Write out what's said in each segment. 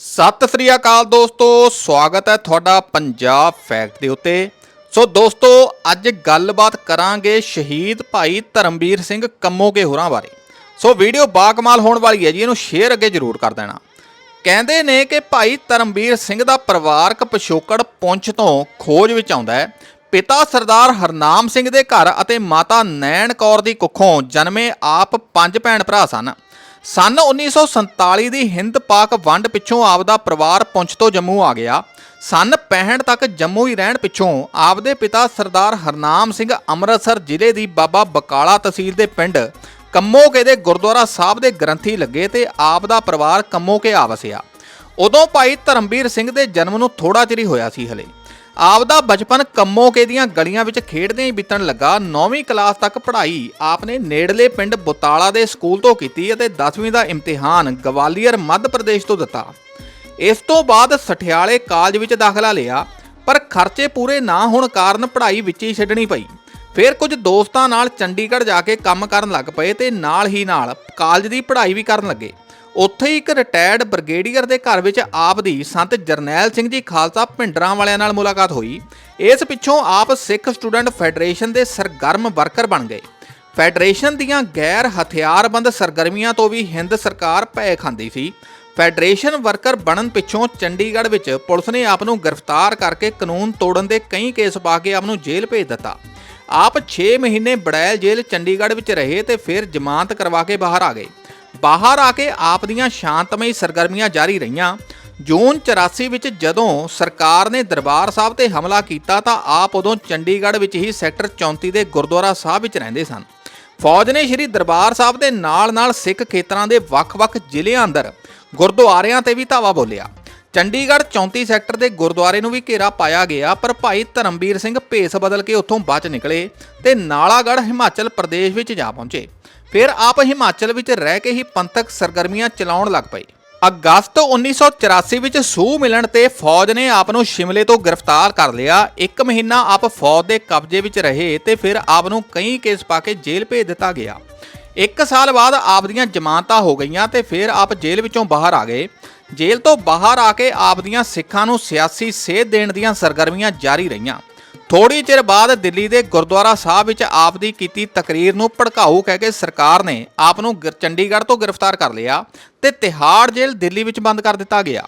ਸਤਿ ਸ੍ਰੀ ਅਕਾਲ ਦੋਸਤੋ, ਸਵਾਗਤ ਹੈ ਤੁਹਾਡਾ ਪੰਜਾਬ ਫੈਕਟ ਦੇ ਉੱਤੇ। ਸੋ ਦੋਸਤੋ, ਅੱਜ ਗੱਲਬਾਤ ਕਰਾਂਗੇ ਸ਼ਹੀਦ ਭਾਈ ਧਰਮਵੀਰ ਸਿੰਘ ਕੰਮੋਗੇ ਹੋਰਾਂ ਬਾਰੇ। ਸੋ ਵੀਡੀਓ ਬਾਕਮਾਲ ਹੋਣ ਵਾਲੀ ਹੈ ਜੀ, ਇਹਨੂੰ ਸ਼ੇਅਰ ਅੱਗੇ ਜ਼ਰੂਰ ਕਰ ਦੇਣਾ। ਕਹਿੰਦੇ ਨੇ ਕਿ ਭਾਈ ਧਰਮਵੀਰ ਸਿੰਘ ਦਾ ਪਰਿਵਾਰਕ ਪਿਛੋਕੜ ਪੁੰਛ ਤੋਂ ਖੋਜ ਵਿੱਚ ਆਉਂਦਾ ਹੈ। ਪਿਤਾ ਸਰਦਾਰ ਹਰਨਾਮ ਸਿੰਘ ਦੇ ਘਰ ਅਤੇ ਮਾਤਾ ਨੈਣ ਕੌਰ ਦੀ ਕੁੱਖੋਂ ਜਨਮੇ ਆਪ ਪੰਜ ਭੈਣ ਭਰਾ ਸਨ। ਸਨ 1947 ਦੀ ਹਿੰਦ ਪਾਕ ਵੰਡ ਪਿੱਛੋਂ ਆਪਦਾ ਪਰਿਵਾਰ ਪੁੰਛ ਤੋਂ ਜੰਮੂ ਆ ਗਿਆ। ਸਨ 65 ਤੱਕ ਜੰਮੂ ਹੀ ਰਹਿਣ ਪਿੱਛੋਂ ਆਪਦੇ ਪਿਤਾ ਸਰਦਾਰ ਹਰਨਾਮ ਸਿੰਘ ਅੰਮ੍ਰਿਤਸਰ ਜ਼ਿਲ੍ਹੇ ਦੀ ਬਾਬਾ ਬਕਾਲਾ ਤਹਿਸੀਲ ਦੇ ਪਿੰਡ ਕੰਮੋਕੇ ਦੇ ਗੁਰਦੁਆਰਾ ਸਾਹਿਬ ਦੇ ਗ੍ਰੰਥੀ ਲੱਗੇ ਤੇ ਆਪ ਦਾ ਪਰਿਵਾਰ ਕੰਮੋਕੇ ਆ ਵਸਿਆ। ਉਦੋਂ ਭਾਈ ਧਰਮਵੀਰ ਸਿੰਘ ਦੇ ਜਨਮ ਨੂੰ ਥੋੜਾ ਚਿਰ ਹੀ ਹੋਇਆ ਸੀ ਹਲੇ। ਆਪ ਦਾ ਬਚਪਨ ਕੰਮੋਕੇ ਦੀਆਂ ਗਲੀਆਂ ਵਿੱਚ ਖੇਡਦਿਆਂ ਹੀ ਬੀਤਣ ਲੱਗਾ। 9ਵੀਂ ਕਲਾਸ ਤੱਕ ਪੜ੍ਹਾਈ ਆਪਨੇ ਨੇੜਲੇ ਪਿੰਡ ਬੁਤਾਲਾ ਦੇ ਸਕੂਲ ਤੋਂ ਕੀਤੀ ਅਤੇ 10ਵੀਂ ਦਾ ਇਮਤਿਹਾਨ ਗਵਾਲੀਅਰ ਮੱਧ ਪ੍ਰਦੇਸ਼ ਤੋਂ ਦਿੱਤਾ। ਇਸ ਤੋਂ ਬਾਅਦ ਸਠਿਆਲੇ ਕਾਲਜ ਵਿੱਚ ਦਾਖਲਾ ਲਿਆ, ਪਰ ਖਰਚੇ ਪੂਰੇ ਨਾ ਹੋਣ ਕਾਰਨ ਪੜ੍ਹਾਈ ਵਿੱਚ ਹੀ ਛੱਡਣੀ ਪਈ। ਫਿਰ ਕੁਝ ਦੋਸਤਾਂ ਨਾਲ ਚੰਡੀਗੜ੍ਹ ਜਾ ਕੇ ਕੰਮ ਕਰਨ ਲੱਗ ਪਏ ਤੇ ਨਾਲ ਹੀ ਨਾਲ ਕਾਲਜ ਦੀ ਪੜ੍ਹਾਈ ਵੀ ਕਰਨ ਲੱਗੇ। ਉੱਥੇ ਹੀ ਇੱਕ ਰਿਟਾਇਰਡ ਬ੍ਰਿਗੇਡੀਅਰ ਦੇ ਘਰ ਵਿੱਚ ਆਪ ਦੀ ਸੰਤ ਜਰਨੈਲ ਸਿੰਘ ਜੀ ਖਾਲਸਾ ਭਿੰਡਰਾਂ ਵਾਲਿਆਂ ਨਾਲ ਮੁਲਾਕਾਤ ਹੋਈ। ਇਸ ਪਿੱਛੋਂ ਆਪ ਸਿੱਖ ਸਟੂਡੈਂਟ ਫੈਡਰੇਸ਼ਨ ਦੇ ਸਰਗਰਮ ਵਰਕਰ ਬਣ ਗਏ। ਫੈਡਰੇਸ਼ਨ ਦੀਆਂ ਗੈਰ ਹਥਿਆਰਬੰਦ ਸਰਗਰਮੀਆਂ ਤੋਂ ਵੀ ਹਿੰਦ ਸਰਕਾਰ ਭੈ ਖਾਂਦੀ ਸੀ। ਫੈਡਰੇਸ਼ਨ ਵਰਕਰ ਬਣਨ ਪਿੱਛੋਂ ਚੰਡੀਗੜ੍ਹ ਵਿੱਚ ਪੁਲਿਸ ਨੇ ਆਪ ਨੂੰ ਗ੍ਰਿਫਤਾਰ ਕਰਕੇ ਕਾਨੂੰਨ ਤੋੜਨ ਦੇ ਕਈ ਕੇਸ ਪਾ ਕੇ ਆਪ ਨੂੰ ਜੇਲ੍ਹ ਭੇਜ ਦਿੱਤਾ। ਆਪ 6 ਮਹੀਨੇ ਬੜੈਲ ਜੇਲ੍ਹ ਚੰਡੀਗੜ੍ਹ ਵਿੱਚ ਰਹੇ ਤੇ ਫਿਰ ਜ਼ਮਾਨਤ ਕਰਵਾ ਕੇ ਬਾਹਰ ਆ ਗਏ। ਬਾਹਰ ਆ ਕੇ ਆਪ ਦੀਆਂ ਸ਼ਾਂਤਮਈ ਸਰਗਰਮੀਆਂ ਜਾਰੀ ਰਹੀਆਂ। ਜੂਨ 84 ਵਿੱਚ ਜਦੋਂ ਸਰਕਾਰ ਨੇ ਦਰਬਾਰ ਸਾਹਿਬ ਤੇ ਹਮਲਾ ਕੀਤਾ ਤਾਂ ਆਪ ਉਦੋਂ ਚੰਡੀਗੜ੍ਹ ਵਿੱਚ ਹੀ ਸੈਕਟਰ 34 ਦੇ ਗੁਰਦੁਆਰਾ ਸਾਹਿਬ ਵਿੱਚ ਰਹਿੰਦੇ ਸਨ। ਫੌਜ ਨੇ ਸ਼੍ਰੀ ਦਰਬਾਰ ਸਾਹਿਬ ਦੇ ਨਾਲ-ਨਾਲ ਸਿੱਖ ਖੇਤਰਾਂ ਦੇ ਵੱਖ-ਵੱਖ ਜ਼ਿਲ੍ਹਿਆਂ ਅੰਦਰ ਗੁਰਦੁਆਰਿਆਂ ਤੇ ਵੀ ਧਾਵਾ ਬੋਲਿਆ। ਚੰਡੀਗੜ੍ਹ 34 ਸੈਕਟਰ ਦੇ ਗੁਰਦੁਆਰੇ ਨੂੰ ਵੀ ਘੇਰਾ ਪਾਇਆ ਗਿਆ, ਪਰ ਭਾਈ ਧਰਮਵੀਰ ਸਿੰਘ ਭੇਸ ਬਦਲ ਕੇ ਉੱਥੋਂ ਬਚ ਨਿਕਲੇ ਤੇ ਨਾਲਾਗੜ੍ਹ ਹਿਮਾਚਲ ਪ੍ਰਦੇਸ਼ ਵਿੱਚ ਜਾ ਪਹੁੰਚੇ। ਫਿਰ ਆਪ ਹਿਮਾਚਲ ਵਿੱਚ ਰਹਿ ਕੇ ਹੀ ਪੰਥਕ ਸਰਗਰਮੀਆਂ ਚਲਾਉਣ ਲੱਗ ਪਏ। ਅਗਸਤ 1984 ਵਿੱਚ ਸੂਹ ਮਿਲਣ ਤੇ ਫੌਜ ਨੇ ਆਪ ਨੂੰ ਸ਼ਿਮਲੇ ਤੋਂ ਗ੍ਰਿਫਤਾਰ ਕਰ ਲਿਆ। ਇੱਕ ਮਹੀਨਾ ਆਪ ਫੌਜ ਦੇ ਕਬਜ਼ੇ ਵਿੱਚ ਰਹੇ ਤੇ ਫਿਰ ਆਪ ਨੂੰ ਕਈ ਕੇਸ ਪਾ ਕੇ ਜੇਲ੍ਹ ਭੇਜ ਦਿੱਤਾ ਗਿਆ। ਇੱਕ ਸਾਲ ਬਾਅਦ ਆਪ ਦੀਆਂ ਜ਼ਮਾਨਤਾਂ ਹੋ ਗਈਆਂ ਤੇ ਫਿਰ ਆਪ ਜੇਲ੍ਹ ਵਿੱਚੋਂ ਬਾਹਰ ਆ ਗਏ। ਜੇਲ੍ਹ ਤੋਂ ਬਾਹਰ ਆ ਕੇ ਆਪ ਦੀਆਂ ਸਿੱਖਾਂ ਨੂੰ ਸਿਆਸੀ ਸੇਧ ਦੇਣ ਦੀਆਂ ਸਰਗਰਮੀਆਂ ਜਾਰੀ ਰਹੀਆਂ। ਥੋੜੀ ਚਿਰ ਬਾਅਦ ਦਿੱਲੀ ਦੇ ਗੁਰਦੁਆਰਾ ਸਾਹਿਬ ਵਿੱਚ ਆਪ ਦੀ ਕੀਤੀ ਤਕਰੀਰ ਨੂੰ ਭੜਕਾਊ ਕਹਿ ਕੇ ਸਰਕਾਰ ਨੇ ਆਪ ਨੂੰ ਗਿਰ- ਚੰਡੀਗੜ੍ਹ ਤੋਂ ਗ੍ਰਿਫਤਾਰ ਕਰ ਲਿਆ ਤੇ ਤਿਹਾੜ ਜੇਲ੍ਹ ਦਿੱਲੀ ਵਿੱਚ ਬੰਦ ਕਰ ਦਿੱਤਾ ਗਿਆ।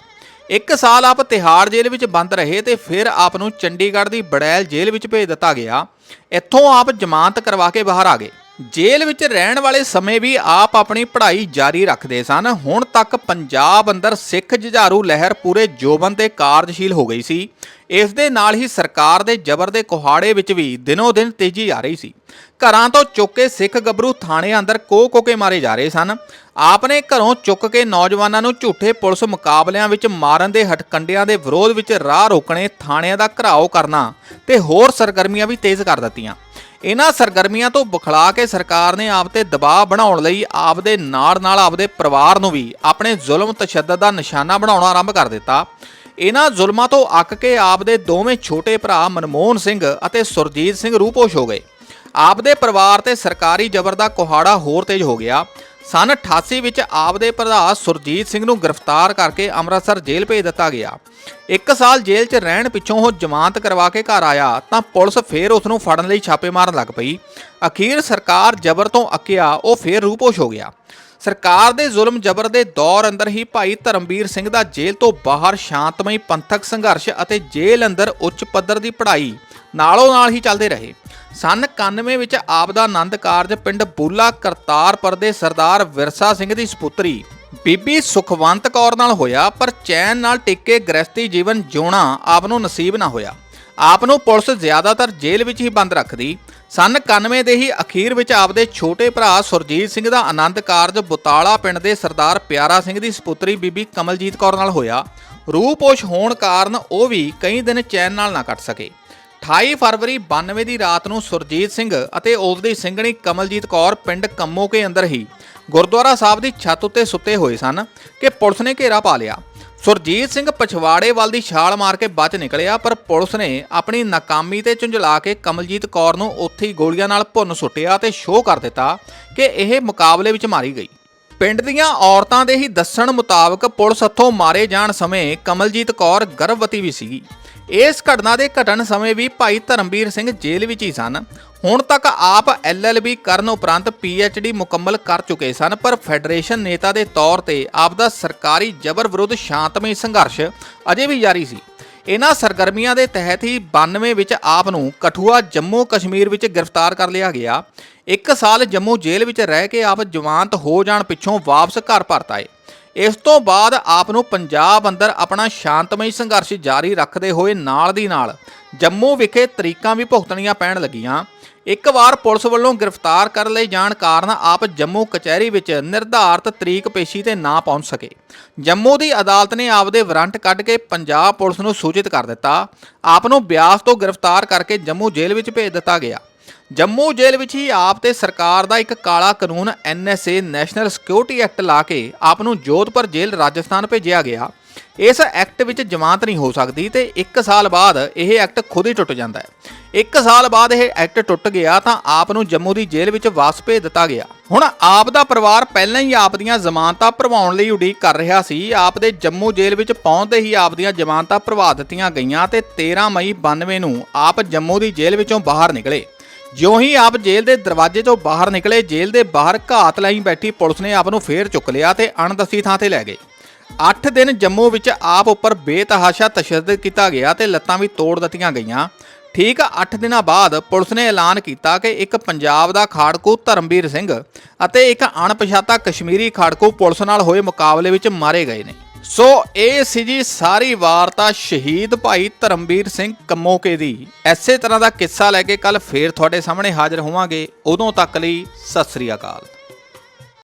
ਇੱਕ ਸਾਲ ਆਪ ਤਿਹਾੜ ਜੇਲ੍ਹ ਵਿੱਚ ਬੰਦ ਰਹੇ ਤੇ ਫਿਰ ਆਪ ਨੂੰ ਚੰਡੀਗੜ੍ਹ ਦੀ ਬੜੈਲ ਜੇਲ੍ਹ ਵਿੱਚ ਭੇਜ ਦਿੱਤਾ ਗਿਆ। ਇੱਥੋਂ ਆਪ ਜ਼ਮਾਨਤ ਕਰਵਾ ਕੇ ਬਾਹਰ ਆ ਗਏ। ਜੇਲ੍ਹ ਵਿੱਚ ਰਹਿਣ ਵਾਲੇ ਸਮੇਂ ਵੀ ਆਪ ਆਪਣੀ ਪੜ੍ਹਾਈ ਜਾਰੀ ਰੱਖਦੇ ਸਨ। ਹੁਣ ਤੱਕ ਪੰਜਾਬ ਅੰਦਰ ਸਿੱਖ ਜੁਝਾਰੂ ਲਹਿਰ ਪੂਰੇ ਜੋਬਨ ਤੇ ਕਾਰਜਸ਼ੀਲ ਹੋ ਗਈ ਸੀ। ਇਸ ਦੇ ਨਾਲ ਹੀ ਸਰਕਾਰ ਦੇ ਜ਼ਬਰ ਦੇ ਕੁਹਾੜੇ ਵਿੱਚ ਵੀ ਦਿਨੋ ਦਿਨ ਤੇਜ਼ੀ ਆ ਰਹੀ ਸੀ। ਘਰਾਂ ਤੋਂ ਚੁੱਕ ਕੇ ਸਿੱਖ ਗੱਭਰੂ ਥਾਣੇ ਅੰਦਰ ਕੋ ਕੋਹ ਕੇ ਮਾਰੇ ਜਾ ਰਹੇ ਸਨ। ਆਪਨੇ ਘਰੋਂ ਚੁੱਕ ਕੇ ਨੌਜਵਾਨਾਂ ਨੂੰ ਝੂਠੇ ਪੁਲਿਸ ਮੁਕਾਬਲਿਆਂ ਵਿੱਚ ਮਾਰਨ ਦੇ ਹਟਕੰਡਿਆਂ ਦੇ ਵਿਰੋਧ ਵਿੱਚ ਰਾਹ ਰੋਕਣੇ, ਥਾਣਿਆਂ ਦਾ ਘਰਾਓ ਕਰਨਾ ਤੇ ਹੋਰ ਸਰਗਰਮੀਆਂ ਵੀ ਤੇਜ਼ ਕਰ ਦਿੱਤੀਆਂ। ਇਹਨਾਂ ਸਰਗਰਮੀਆਂ ਤੋਂ ਬੁਖਲਾ ਕੇ ਸਰਕਾਰ ਨੇ ਆਪ ਤੇ ਦਬਾਅ ਬਣਾਉਣ ਲਈ ਆਪ ਦੇ ਨਾਲ ਨਾਲ ਆਪਦੇ ਪਰਿਵਾਰ ਨੂੰ ਵੀ ਆਪਣੇ ਜ਼ੁਲਮ ਤਸ਼ੱਦਦ ਦਾ ਨਿਸ਼ਾਨਾ ਬਣਾਉਣਾ ਆਰੰਭ ਕਰ ਦਿੱਤਾ। ਇਹਨਾਂ ਜ਼ੁਲਮਾਂ ਤੋਂ ਅੱਕ ਕੇ ਆਪ ਦੇ ਦੋਵੇਂ ਛੋਟੇ ਭਰਾ ਮਨਮੋਹਨ ਸਿੰਘ ਅਤੇ ਸੁਰਜੀਤ ਸਿੰਘ ਰੂਪੋਸ਼ ਹੋ ਗਏ। ਆਪ ਦੇ ਪਰਿਵਾਰ ਤੇ ਸਰਕਾਰੀ ਜ਼ਬਰ ਦਾ ਕੁਹਾੜਾ ਹੋਰ ਤੇਜ਼ ਹੋ ਗਿਆ। ਸਨ 88 ਵਿੱਚ ਆਪ ਦੇ ਪ੍ਰਧਾ ਸੁਰਜੀਤ ਸਿੰਘ ਨੂੰ ਗ੍ਰਿਫਤਾਰ ਕਰਕੇ ਅੰਮ੍ਰਿਤਸਰ ਜੇਲ੍ਹ ਭੇਜ ਦਿੱਤਾ ਗਿਆ। ਇੱਕ ਸਾਲ ਜੇਲ੍ਹ 'ਚ ਰਹਿਣ ਪਿੱਛੋਂ ਉਹ ਜ਼ਮਾਨਤ ਕਰਵਾ ਕੇ ਘਰ ਆਇਆ ਤਾਂ ਪੁਲਿਸ ਫੇਰ ਉਸ ਨੂੰ ਫੜਨ ਲਈ ਛਾਪੇ ਮਾਰਨ ਲੱਗ ਪਈ। ਅਖੀਰ ਸਰਕਾਰ ਜ਼ਬਰ ਤੋਂ ਅੱਕਿਆ, ਉਹ ਫੇਰ ਰੂਪੋਸ਼ ਹੋ ਗਿਆ। ਸਰਕਾਰ ਦੇ ਜ਼ੁਲਮ ਜ਼ਬਰ ਦੇ ਦੌਰ ਅੰਦਰ ਹੀ ਭਾਈ ਧਰਮਵੀਰ ਸਿੰਘ ਦਾ ਜੇਲ੍ਹ ਤੋਂ ਬਾਹਰ ਸ਼ਾਂਤਮਈ ਪੰਥਕ ਸੰਘਰਸ਼ ਅਤੇ ਜੇਲ੍ਹ ਅੰਦਰ ਉੱਚ ਪੱਧਰ ਦੀ ਪੜ੍ਹਾਈ ਨਾਲੋਂ ਨਾਲ ਹੀ ਚੱਲਦੇ ਰਹੇ। ਸਨ 91 ਵਿੱਚ ਆਪ ਦਾ ਆਨੰਦ ਕਾਰਜ ਪਿੰਡ ਬੂਲਾ ਕਰਤਾਰਪੁਰ ਦੇ ਸਰਦਾਰ ਵਿਰਸਾ ਸਿੰਘ ਦੀ ਸੁਪੁੱਤਰੀ ਬੀਬੀ ਸੁਖਵੰਤ ਕੌਰ ਨਾਲ ਹੋਇਆ, ਪਰ ਚੈਨ ਨਾਲ ਟਿੱਕੇ ਗ੍ਰਸਤੀ ਜੀਵਨ ਜਿਉਣਾ ਆਪ ਨੂੰ ਨਸੀਬ ਨਾ ਹੋਇਆ। ਆਪ ਨੂੰ ਪੁਲਿਸ ਜ਼ਿਆਦਾਤਰ ਜੇਲ੍ਹ ਵਿੱਚ ਹੀ ਬੰਦ ਰੱਖਦੀ। ਸਨ 91 ਦੇ ਹੀ ਅਖੀਰ ਵਿੱਚ ਆਪਦੇ ਛੋਟੇ ਭਰਾ ਸੁਰਜੀਤ ਸਿੰਘ ਦਾ ਆਨੰਦ ਕਾਰਜ ਬੁਤਾਲਾ ਪਿੰਡ ਦੇ ਸਰਦਾਰ ਪਿਆਰਾ ਸਿੰਘ ਦੀ ਸੁਪੁੱਤਰੀ ਬੀਬੀ ਕਮਲਜੀਤ ਕੌਰ ਨਾਲ ਹੋਇਆ। ਰੂਪੋਸ਼ ਹੋਣ ਕਾਰਨ ਉਹ ਵੀ ਕਈ ਦਿਨ ਚੈਨ ਨਾਲ ਨਾ ਕੱਟ ਸਕੇ। 28 ਫਰਵਰੀ 92 ਦੀ ਰਾਤ ਨੂੰ ਸੁਰਜੀਤ ਸਿੰਘ ਅਤੇ ਉਸ ਦੀ ਸਿੰਘਣੀ ਕਮਲਜੀਤ ਕੌਰ ਪਿੰਡ ਕੰਮੋਕੇ ਅੰਦਰ ਹੀ ਗੁਰਦੁਆਰਾ ਸਾਹਿਬ ਦੀ ਛੱਤ ਉੱਤੇ ਸੁੱਤੇ ਹੋਏ ਸਨ ਕਿ ਪੁਲਿਸ ਨੇ ਘੇਰਾ ਪਾ ਲਿਆ। ਸੁਰਜੀਤ ਸਿੰਘ ਪਛਵਾੜੇ ਵੱਲ ਦੀ ਛਾਲ ਮਾਰ ਕੇ ਬਚ ਨਿਕਲਿਆ, ਪਰ ਪੁਲਿਸ ਨੇ ਆਪਣੀ ਨਾਕਾਮੀ ਤੇ ਝੁੰਝਲਾ ਕੇ ਕਮਲਜੀਤ ਕੌਰ ਨੂੰ ਉੱਥੇ ਹੀ ਗੋਲੀਆਂ ਨਾਲ ਭੁੰਨ ਸੁੱਟਿਆ ਤੇ ਸ਼ੋਅ ਕਰ ਦਿੱਤਾ ਕਿ ਇਹ ਮੁਕਾਬਲੇ ਵਿੱਚ ਮਾਰੀ ਗਈ। ਪਿੰਡ ਦੀਆਂ ਔਰਤਾਂ ਦੇ ਹੀ ਦੱਸਣ ਮੁਤਾਬਕ ਪੁਲਿਸ ਹੱਥੋਂ ਮਾਰੇ ਜਾਣ ਸਮੇਂ ਕਮਲਜੀਤ ਕੌਰ ਗਰਭਵਤੀ ਵੀ ਸੀਗੀ। ਇਸ ਘਟਨਾ ਦੇ ਘਟਣ ਸਮੇਂ ਵੀ ਭਾਈ ਧਰਮਵੀਰ ਸਿੰਘ ਜੇਲ੍ਹ ਵਿੱਚ ਹੀ ਸਨ। ਹੁਣ ਤੱਕ ਆਪ ਐਲਐਲਬੀ ਕਰਨ ਉਪਰੰਤ ਪੀਐਚਡੀ ਮੁਕੰਮਲ ਕਰ ਚੁੱਕੇ ਸਨ, ਪਰ ਫੈਡਰੇਸ਼ਨ ਨੇਤਾ ਦੇ ਤੌਰ ਤੇ ਆਪ ਦਾ ਸਰਕਾਰੀ ਜ਼ਬਰ ਵਿਰੁੱਧ ਸ਼ਾਂਤਮਈ ਸੰਘਰਸ਼ ਅਜੇ ਵੀ ਜਾਰੀ ਸੀ। ਇਹਨਾਂ ਸਰਗਰਮੀਆਂ ਦੇ ਤਹਿਤ ਹੀ 92 ਵਿੱਚ ਆਪ ਨੂੰ ਕਠੂਆ ਜੰਮੂ ਕਸ਼ਮੀਰ ਵਿੱਚ ਗ੍ਰਿਫਤਾਰ ਕਰ ਲਿਆ ਗਿਆ। ਇੱਕ ਸਾਲ ਜੰਮੂ ਜੇਲ੍ਹ ਵਿੱਚ ਰਹਿ ਕੇ ਆਪ ਜਵਾਨਤ ਹੋ ਜਾਣ ਪਿੱਛੋਂ ਵਾਪਸ ਘਰ ਪਰਤ ਆਏ। ਇਸ ਤੋਂ ਬਾਅਦ ਆਪ ਨੂੰ ਪੰਜਾਬ ਅੰਦਰ ਆਪਣਾ ਸ਼ਾਂਤਮਈ ਸੰਘਰਸ਼ ਜਾਰੀ ਰੱਖਦੇ ਹੋਏ ਨਾਲ ਦੀ ਨਾਲ ਜੰਮੂ ਵਿਖੇ ਤਰੀਕਾਂ ਵੀ ਭੁਗਤਣੀਆਂ ਪੈਣ ਲੱਗੀਆਂ। ਇੱਕ ਵਾਰ ਪੁਲਿਸ ਵੱਲੋਂ ਗ੍ਰਿਫਤਾਰ ਕਰ ਲਏ ਜਾਣ ਕਾਰਨ ਆਪ ਜੰਮੂ ਕਚਹਿਰੀ ਵਿੱਚ ਨਿਰਧਾਰਤ ਤਰੀਕ ਪੇਸ਼ੀ ਤੇ ਨਾ ਪਹੁੰਚ ਸਕੇ। ਜੰਮੂ ਦੀ ਅਦਾਲਤ ਨੇ ਆਪਦੇ ਵਾਰੰਟ ਕੱਢ ਕੇ ਪੰਜਾਬ ਪੁਲਿਸ ਨੂੰ ਸੂਚਿਤ ਕਰ ਦਿੱਤਾ। ਆਪ ਨੂੰ ਬਿਆਸ ਤੋਂ ਗ੍ਰਿਫਤਾਰ ਕਰਕੇ ਜੰਮੂ ਜੇਲ੍ਹ ਵਿੱਚ ਭੇਜ ਦਿੱਤਾ ਗਿਆ। ਜੰਮੂ ਜੇਲ੍ਹ ਵਿੱਚ ਹੀ ਆਪ ਤੇ ਸਰਕਾਰ ਦਾ ਇੱਕ ਕਾਲਾ ਕਾਨੂੰਨ ਐਨਐਸਏ ਨੈਸ਼ਨਲ ਸਿਕਿਉਰਿਟੀ ਐਕਟ ਲਾ ਕੇ ਆਪ ਨੂੰ ਜੋਧਪੁਰ ਜੇਲ੍ਹ ਰਾਜਸਥਾਨ ਭੇਜਿਆ ਗਿਆ। ਇਸ ਐਕਟ ਵਿੱਚ ਜ਼ਮਾਨਤ ਨਹੀਂ ਹੋ ਸਕਦੀ ਤੇ 1 ਸਾਲ ਬਾਅਦ ਇਹ ਐਕਟ ਖੁਦ ਹੀ ਟੁੱਟ ਜਾਂਦਾ ਹੈ। 1 ਸਾਲ ਬਾਅਦ ਇਹ ਐਕਟ ਟੁੱਟ ਗਿਆ ਤਾਂ ਆਪ ਨੂੰ ਜੰਮੂ ਦੀ ਜੇਲ੍ਹ ਵਿੱਚ ਵਾਪਸ ਭੇਜ ਦਿੱਤਾ ਗਿਆ। ਹੁਣ ਆਪ ਦਾ ਪਰਿਵਾਰ ਪਹਿਲਾਂ ਹੀ ਆਪ ਦੀਆਂ ਜ਼ਮਾਨਤਾਂ ਭਰਵਾਉਣ ਲਈ ਉਡੀਕ ਕਰ ਰਿਹਾ ਸੀ। ਆਪ ਦੇ ਜੰਮੂ ਜੇਲ੍ਹ ਵਿੱਚ ਪਹੁੰਚਦੇ ਹੀ ਆਪ ਦੀਆਂ ਜ਼ਮਾਨਤਾਂ ਭਰਵਾ ਦਿੱਤੀਆਂ ਗਈਆਂ ਤੇ 13 ਮਈ 92 ਨੂੰ ਆਪ ਜੰਮੂ ਦੀ ਜੇਲ੍ਹ ਵਿੱਚੋਂ ਬਾਹਰ ਨਿਕਲੇ। ਜਿਉਂ ਹੀ ਆਪ ਜੇਲ੍ਹ ਦੇ ਦਰਵਾਜ਼ੇ ਤੋਂ ਬਾਹਰ ਨਿਕਲੇ, ਜੇਲ੍ਹ ਦੇ ਬਾਹਰ ਘਾਤ ਲਈ ਬੈਠੀ ਪੁਲਿਸ ਨੇ ਆਪ ਨੂੰ ਫੇਰ ਚੁੱਕ ਲਿਆ ਤੇ ਅਣਦਸੀ ਥਾਂ ਤੇ ਲੈ ਗਏ। 8 ਦਿਨ ਜੰਮੂ ਵਿੱਚ ਆਪ ਉੱਪਰ ਬੇਤਹਾਸ਼ਾ ਤਸ਼ੱਦਦ ਕੀਤਾ ਗਿਆ ਤੇ ਲੱਤਾਂ ਵੀ ਤੋੜ ਦਿੱਤੀਆਂ ਗਈਆਂ। ਠੀਕ 8 ਦਿਨਾਂ ਬਾਅਦ ਪੁਲਿਸ ਨੇ ਐਲਾਨ ਕੀਤਾ ਕਿ ਇੱਕ ਪੰਜਾਬ ਦਾ ਖਾੜਕੂ ਧਰਮਵੀਰ ਸਿੰਘ ਅਤੇ ਇੱਕ ਅਣਪਛਾਤਾ ਕਸ਼ਮੀਰੀ ਖਾੜਕੂ ਪੁਲਿਸ ਨਾਲ ਹੋਏ ਮੁਕਾਬਲੇ ਵਿੱਚ ਮਾਰੇ ਗਏ ਨੇ। ਸੋ ਇਹ ਸੀ ਜੀ ਸਾਰੀ ਵਾਰਤਾ ਸ਼ਹੀਦ ਭਾਈ ਧਰਮਵੀਰ ਸਿੰਘ ਕੰਮੋਕੇ ਦੀ। ਐਸੇ ਤਰ੍ਹਾਂ ਦਾ ਕਿੱਸਾ ਲੈ ਕੇ ਕੱਲ ਫੇਰ ਤੁਹਾਡੇ ਸਾਹਮਣੇ ਹਾਜ਼ਰ ਹੋਵਾਂਗੇ। ਉਦੋਂ ਤੱਕ ਲਈ ਸਤਿ ਸ੍ਰੀ ਅਕਾਲ।